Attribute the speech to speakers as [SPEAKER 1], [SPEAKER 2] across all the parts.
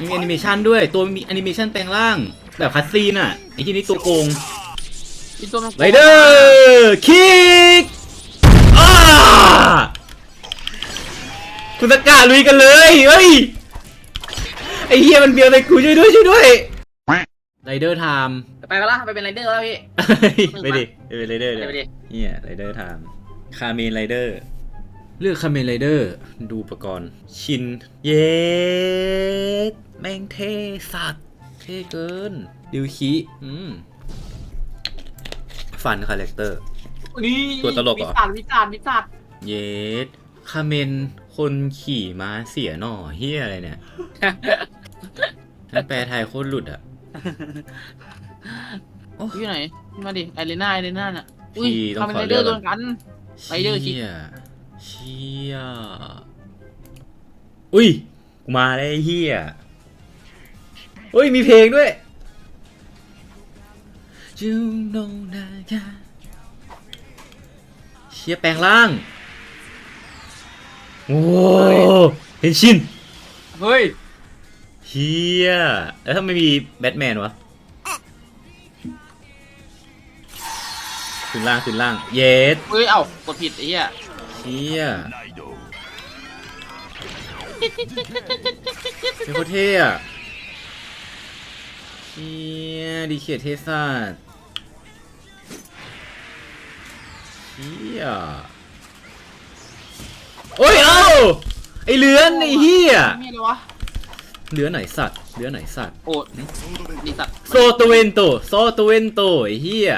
[SPEAKER 1] มีแอนิเมชันด้วยตัวมีแอนิเมชันแปลงร่าง แบบคัสซีนอะไอ้ที่นี่ตัวโกง
[SPEAKER 2] อีตัวมันโกง
[SPEAKER 1] ไรเดอร์คิกอ้าคุณตะกาลุยกันเลยเฮ้ยไอ้เฮียมันเบียวเลยกูช่วยด้วยช่วยด้วยไรเดอร์ไทม์
[SPEAKER 2] ไปกันละไปเป็นไรเดอร์แล้วพี่
[SPEAKER 1] ไปดิไปเป็นไรเดอร์
[SPEAKER 2] ไปดิ
[SPEAKER 1] เฮียไรเดอร์ไทม์คาเมนไรเดอร์เลือกคาเมนไรเดอร์ดูอุปกรณ์ ชิน เย็ด แม่งเท่สัตว์เท่เกิน ดิวคิอืมฟันคาแรคเตอร์
[SPEAKER 2] นี่
[SPEAKER 1] ตัวตลกเหรอ
[SPEAKER 2] วิจารณ์วิจารณ์วิจารณ์
[SPEAKER 1] เยสคาเมนคนขี่ม้าเสียหน่อเฮียอะไรเนี่ยนั่นแปลไทยโคตรหลุดอะโอ้
[SPEAKER 2] อยู่ไหน มาดิไอเลน่าไอเลน่าน่ะอุ้ย
[SPEAKER 1] พี่ต้อง
[SPEAKER 2] ทำเป็น
[SPEAKER 1] ขอ
[SPEAKER 2] ไรเดอร์
[SPEAKER 1] เลื
[SPEAKER 2] โด
[SPEAKER 1] อก
[SPEAKER 2] นกันไรเดอร์คิด
[SPEAKER 1] เชี่ยเชี่ยอุ้ย กูมาแล้วไอ้เฮีย อุ้ย มีเพลงด้วย You know that I เชี่ยแปลงร่าง โอ้เห็นชิน
[SPEAKER 2] เฮ้ย
[SPEAKER 1] เฮียแล้วถ้าไม่มีแบทแมนวะขึ้นล่างขึ้นล่าง เยส
[SPEAKER 2] เฮ้ย เอ้ากดผิดไอ้เหี้ย
[SPEAKER 1] เฮียเป็นโคตรเท่อะ เฮียดีเขียดเทสัสเฮียโอ้ยเอ้าไอเลือนไอเฮีย
[SPEAKER 2] เลยวะ
[SPEAKER 1] เลือนไหนสัตว์เลือนไหนสัตว์
[SPEAKER 2] โอ้ดีสัตว์
[SPEAKER 1] โซโตเวนโตโซโตเวนโตไอเฮีย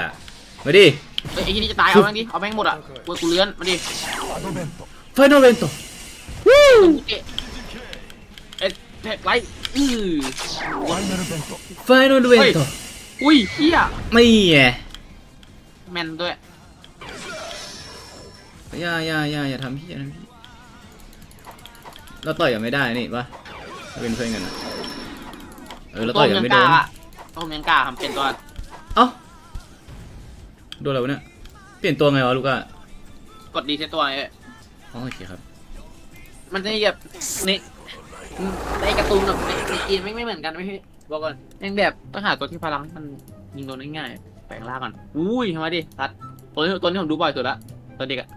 [SPEAKER 1] มาดิ
[SPEAKER 2] เฮ้ยไอ้ที่นี่จะตายเอาแม่งดิเอาแม่งหมดอะกูกูเลื้อนมาดิ
[SPEAKER 1] ไฟนอลเวนโตวู้
[SPEAKER 2] เอ๊ะเอ๊ะเอ๊ะไรอือ
[SPEAKER 1] ไฟนอลเวนโต
[SPEAKER 2] อุ้ยเหี้ย
[SPEAKER 1] ไม่ไง
[SPEAKER 2] แมนด้วย
[SPEAKER 1] อย่าอย่าอย่าอย่าทำพี่อย่าทำพี่เราต่อยกันไม่ได้นี่ปะเราเป็นเพื่อนกันนะเออเราต่อยกันไม่โดน
[SPEAKER 2] ต้มยังกล้าทำเป็นตัว
[SPEAKER 1] เอ้าโดนอะไรวะเนี่ยเปลี่ยนตัวไงวะลูก้าก
[SPEAKER 2] ดดีเซตตัวไอ้
[SPEAKER 1] อ๋อโอเคครับ
[SPEAKER 2] มันจะแบบใน ในการ์ตูนกับในในเกมไม่ไม่เหมือนกันไม่พี่บอกก่อนแม่งแบบต้องหาตัวที่พลังมันยิงโดนง่ายๆแปลงร่างก่อนอุ้ยทำไมดิตัดตัวนี้ตัวนี้ผมดูบ่อยสุดละตัวเด็กอะ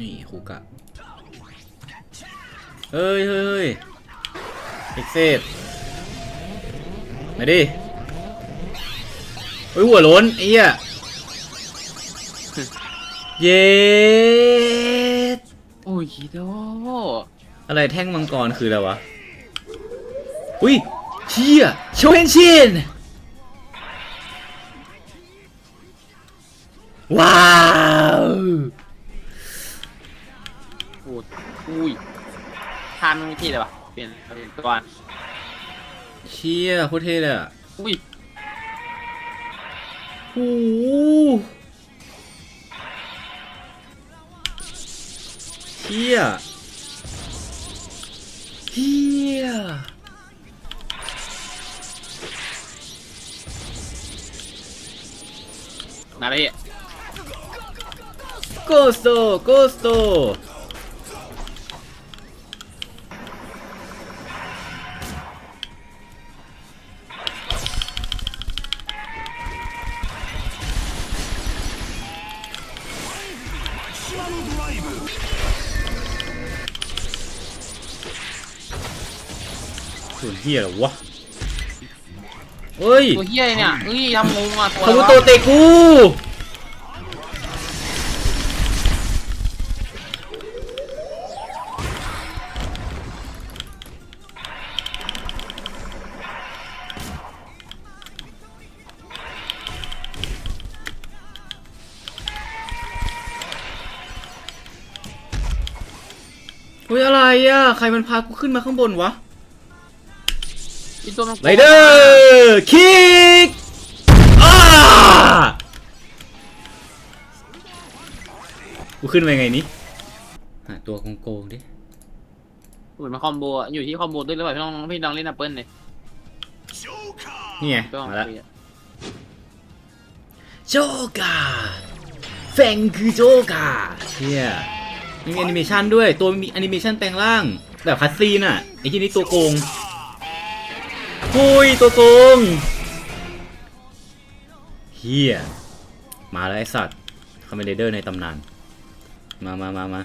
[SPEAKER 1] นี่คูกะเฮ้ยเฮ้ยเฮ้ยเอ็กเซดมาดิเฮ้ยหัวโล้นไอ้เหี้ยเย็ด
[SPEAKER 2] โอ้ยโด
[SPEAKER 1] อะไรแท่งมังกรคืออะไรวะ อุ้ยเชี่ยโชเฮนชินว้าว
[SPEAKER 2] โอ้ยอุ้ยทานมันไม่ที่เลยวะเปลี่ยนเปลี่ยนตัว
[SPEAKER 1] เชี่ยโคตรเท่เลยอะ
[SPEAKER 2] อุ้ย
[SPEAKER 1] โอ้โหเชี่ย เฮีย
[SPEAKER 2] มาเลย
[SPEAKER 1] โกสโตโกสโต เฮียเหรอวะเฮ้ย
[SPEAKER 2] ตัวเฮียเนี่ยเฮ้ยทำงงอะตัว
[SPEAKER 1] คา
[SPEAKER 2] อะไร
[SPEAKER 1] บุ
[SPEAKER 2] วะ
[SPEAKER 1] โตเตกูเฮ้ยอะไรอะ ใครมันพากูขึ้นมาข้างบนวะ
[SPEAKER 2] อีตัวมันโกง
[SPEAKER 1] ไรเดอร์คิกอ้ากูขึ้นไปไงนี่หาตัวโกงๆดิ
[SPEAKER 2] เหมือนมาคอมโบอะอยู่ที่คอมโบด้วยหรือเปล่าพี่น้องพี่น้องเล่นแอปเปิลเลย
[SPEAKER 1] นี่ไง
[SPEAKER 2] ต้อง
[SPEAKER 1] มาแล้ว
[SPEAKER 2] คุยอะ
[SPEAKER 1] โจกาแฟงคือโจกาเฮียมีแอนิเมชันด้วยตัวมีแอนิเมชันแปลงร่างแบบคัสซีนอะไอ้ที่นี่ตัวโกง หุยตัวโกงเฮียมาแล้วไอสัตว์คอมเมเดอร์ในตำนาน มามามามา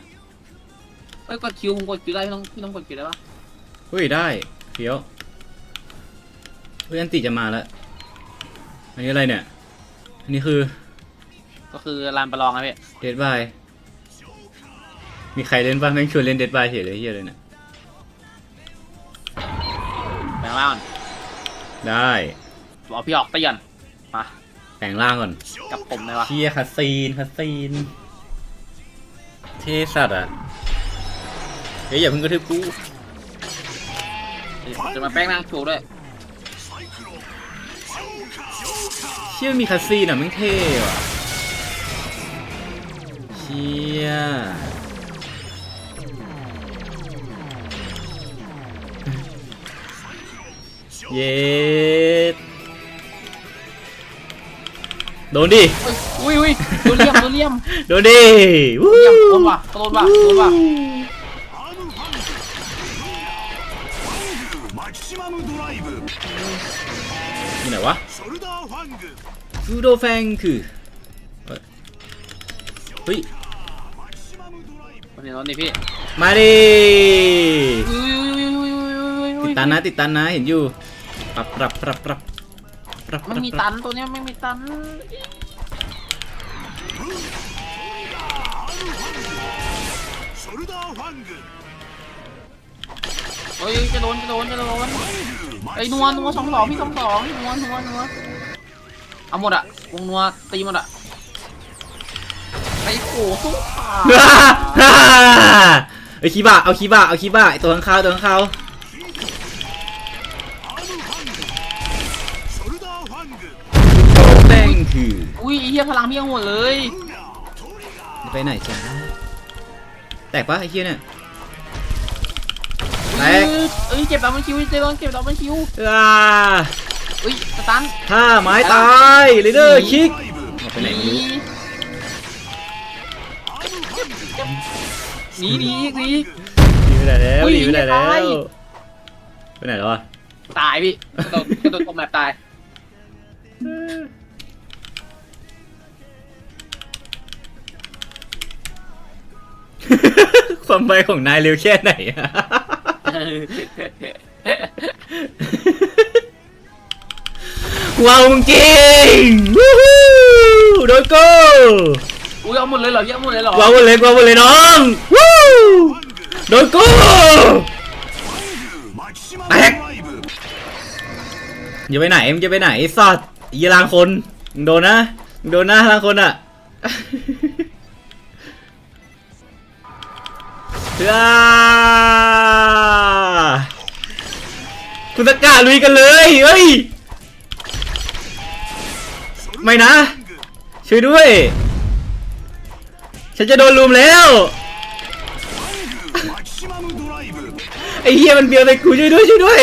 [SPEAKER 2] เอ้ยกดคิวผมกดคิวได้พี่ต้องพี่ต้องกดคิวได้ปะ
[SPEAKER 1] เฮ้ยได้เฟี้ยวเฮ้ยอันติจะมาแล้ว อันนี้อะไรเนี่ย อันนี้คือ
[SPEAKER 2] ก็คือลานประลองนะพี่
[SPEAKER 1] เดดบายมีใครเล่นบ้างแม่งชวนเล่นเดดบายเฉยเลยเฮียเลยเนี่ย
[SPEAKER 2] แปลงร่างก่อน
[SPEAKER 1] ได้
[SPEAKER 2] บอกพี่ออกเตียนมา
[SPEAKER 1] แปลงร่างก่อน
[SPEAKER 2] กับผมเลยวะ
[SPEAKER 1] เชียคัสซีนคัสซีนเทสัตว์อะเฮ้ยอย่าเพิ่งกระทืบกู
[SPEAKER 2] จะมาแป้งร่างโชว์ด้วย
[SPEAKER 1] เชี่ยมีคัสซีนอะแม่งเท่ว่ะเชี่ย เย็ดโดนดิ
[SPEAKER 2] อุ้ยอุ้ยโดนเลี่ยมโดนเลี่ยม
[SPEAKER 1] โดนดิวู้
[SPEAKER 2] โดนว่ะโดนว่ะโดนว่ะ
[SPEAKER 1] นี่ไหนวะฟูโดแฟงคือเฮ้ย
[SPEAKER 2] วันนี้พี่
[SPEAKER 1] มาดิติดตันนะติดตันนะเห็นอยู่ รับรับรับรับรับ
[SPEAKER 2] ม่มีตันตัวเนี้ยไม่มีตันเฮ้ยจะโดนจะโดนจะโดนไอ้นัวนัวสองสองพี่สองสองนัวนัวนัวเอาหมดอะวงนัวตีหมดอะไอ้โผสู้ป่า
[SPEAKER 1] ไอ้คีบ้าเอาคีบ้าเอาคีบ้าไอ้ตัวข้างข้าวตัวข้างข้าว ทีอุ้
[SPEAKER 2] ยไอเฮียพลังเพี้ยงหมดเลย
[SPEAKER 1] ไปไหนจ้ะแตกปะไอ้เฮียเนี่ยแตก
[SPEAKER 2] เอ้ยเก็บดาวมันคิวเจ็บแล้วเก็บดาวมันคิว
[SPEAKER 1] อ่า
[SPEAKER 2] อุ้ยสตัน
[SPEAKER 1] ถ้าไม้ตายเรเดอร์คิกไปไหนนี้
[SPEAKER 2] หนีหนีหนี
[SPEAKER 1] หนีไปไหนแล้วหนีไปไหนแล้วไปไหนแล้วอะ
[SPEAKER 2] ตายพี่กระโดดกระโดดตกแบบตาย
[SPEAKER 1] ความไวของนายเร็วแค่ไหนอะว้าวจริงวู้ฮู้โดนโก้
[SPEAKER 2] อุ้ยเอาหมดเลยเหรอเยอะหมดเลยเหรอ
[SPEAKER 1] ว้าวหมดเลยว้าวหมดเลยน้องวู้โดนโก้
[SPEAKER 3] แตก
[SPEAKER 1] อย่าไปไหนมึงจะไปไหนสัตว์ยีรางคนมึงโดนนะมึงโดนนะรางคนอะ คุณตะกาลุยกันเลยเฮ้ย ไม่นะ ช่วยด้วย ฉันจะโดนลุมแล้ว ไอ้เฮียมันเบียวไปคกูช่วยด้วยช่วยด้วย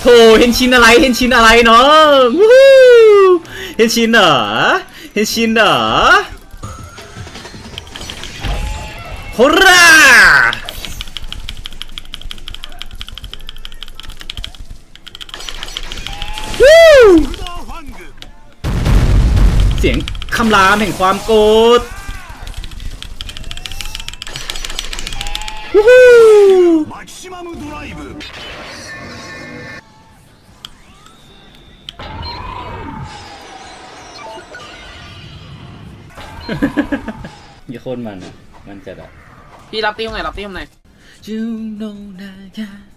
[SPEAKER 1] โธ่เห็นชิ้นอะไรเห็นชิ้นอะไรเนาะเห็นชิ้นเหรอเห็นชิ้นเหรอ โฮราวู้เสียงคำรามแห่งความโกรธวู้ฮู้ยี่คตมันอะมันจะแบบ
[SPEAKER 2] พี่รับตีมหน่อยรับตีมหน่อย
[SPEAKER 1] You know that